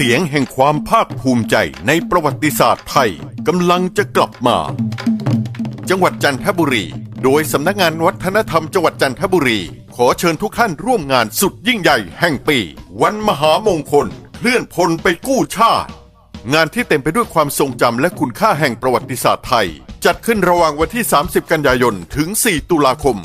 เสียงแห่งความภาคภูมิใจในประวัติศาสตร์ไทยกำลังจะกลับมา จังหวัดจันทบุรี โดยสำนักงานวัฒนธรรมจังหวัดจันทบุรี ขอเชิญทุกท่านร่วมงานสุดยิ่งใหญ่แห่งปี วันมหามงคล เคลื่อนพลไปกู้ชาติ งานที่เต็มไปด้วยความทรงจำและคุณค่าแห่งประวัติศาสตร์ไทย จัดขึ้นระหว่างวันที่ 30 กันยายนถึง 4 ตุลาคม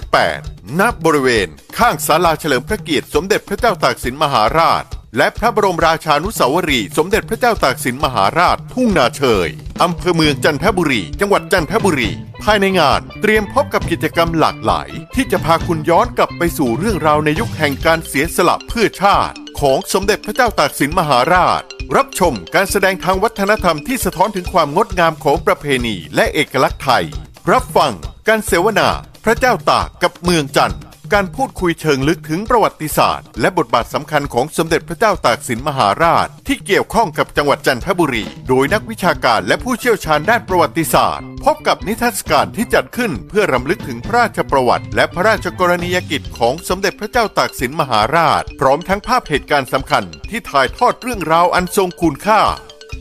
2568 ณ บริเวณ ข้างศาลาเฉลิมพระเกียรติสมเด็จพระเจ้าตากสินมหาราช และพระบรมราชานุสาวรีย์สมเด็จพระเจ้าตากสินมหาราช ทุ่งนาเชยอำเภอเมืองจันทบุรี จังหวัดจันทบุรี ภายในงานเตรียมพบกับกิจกรรมหลากหลาย ที่จะพาคุณย้อนกลับไปสู่เรื่องราวในยุคแห่งการเสียสละเพื่อชาติ ของสมเด็จพระเจ้าตากสินมหาราช รับชมการแสดงทางวัฒนธรรมที่สะท้อนถึงความงดงามของประเพณีและเอกลักษณ์ไทย รับฟังการเสวนา พระเจ้าตากกับเมืองจันทร์ การพูดคุยเชิงลึกถึงประวัติศาสตร์ และบทบาทสำคัญของสมเด็จพระเจ้าตากสินมหาราช ที่เกี่ยวข้องกับจังหวัดจันทบุรี โดยนักวิชาการและผู้เชี่ยวชาญด้านประวัติศาสตร์ พบกับนิทรรศการที่จัดขึ้นเพื่อรำลึกถึงพระราชประวัติ และพระราชกรณียกิจของสมเด็จพระเจ้าตากสินมหาราช พร้อมทั้งภาพเหตุการณ์สำคัญ ที่ถ่ายทอดเรื่องราวอันทรงคุณค่า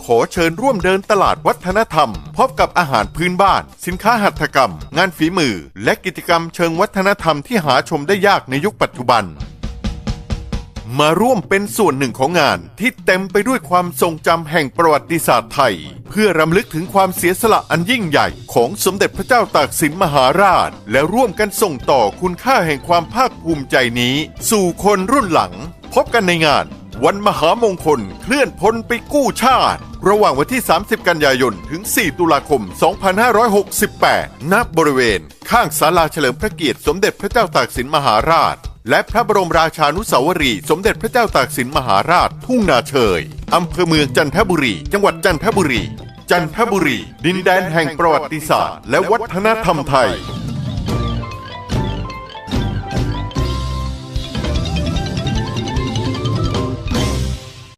ขอเชิญร่วมเดินตลาดวัฒนธรรม พบกับอาหารพื้นบ้าน สินค้าหัตถกรรม งานฝีมือ และกิจกรรมเชิงวัฒนธรรมที่หาชมได้ยากในยุคปัจจุบัน มาร่วมเป็นส่วนหนึ่งของงานที่เต็มไปด้วยความทรงจำแห่งประวัติศาสตร์ไทย เพื่อรำลึกถึงความเสียสละอันยิ่งใหญ่ของสมเด็จพระเจ้าตากสินมหาราช และร่วมกันส่งต่อคุณค่าแห่งความภาคภูมิใจนี้ สู่คนรุ่นหลัง พบกันในงาน วันมหามงคลเคลื่อนพลไปกู้ชาติ ระหว่างวันที่ 30 กันยายน ถึง 4 ตุลาคม 2568 ณ บริเวณ ข้างศาลาเฉลิมพระเกียรติสมเด็จพระเจ้าตากสินมหาราช และพระบรมราชานุสาวรี สมเด็จพระเจ้าตากสินมหาราช ทุ่งนาเชยอำเภอเมืองจันทบุรี จังหวัดจันทบุรี จันทบุรี ดินแดนแห่งประวัติศาสตร์ และวัฒนธรรมไทย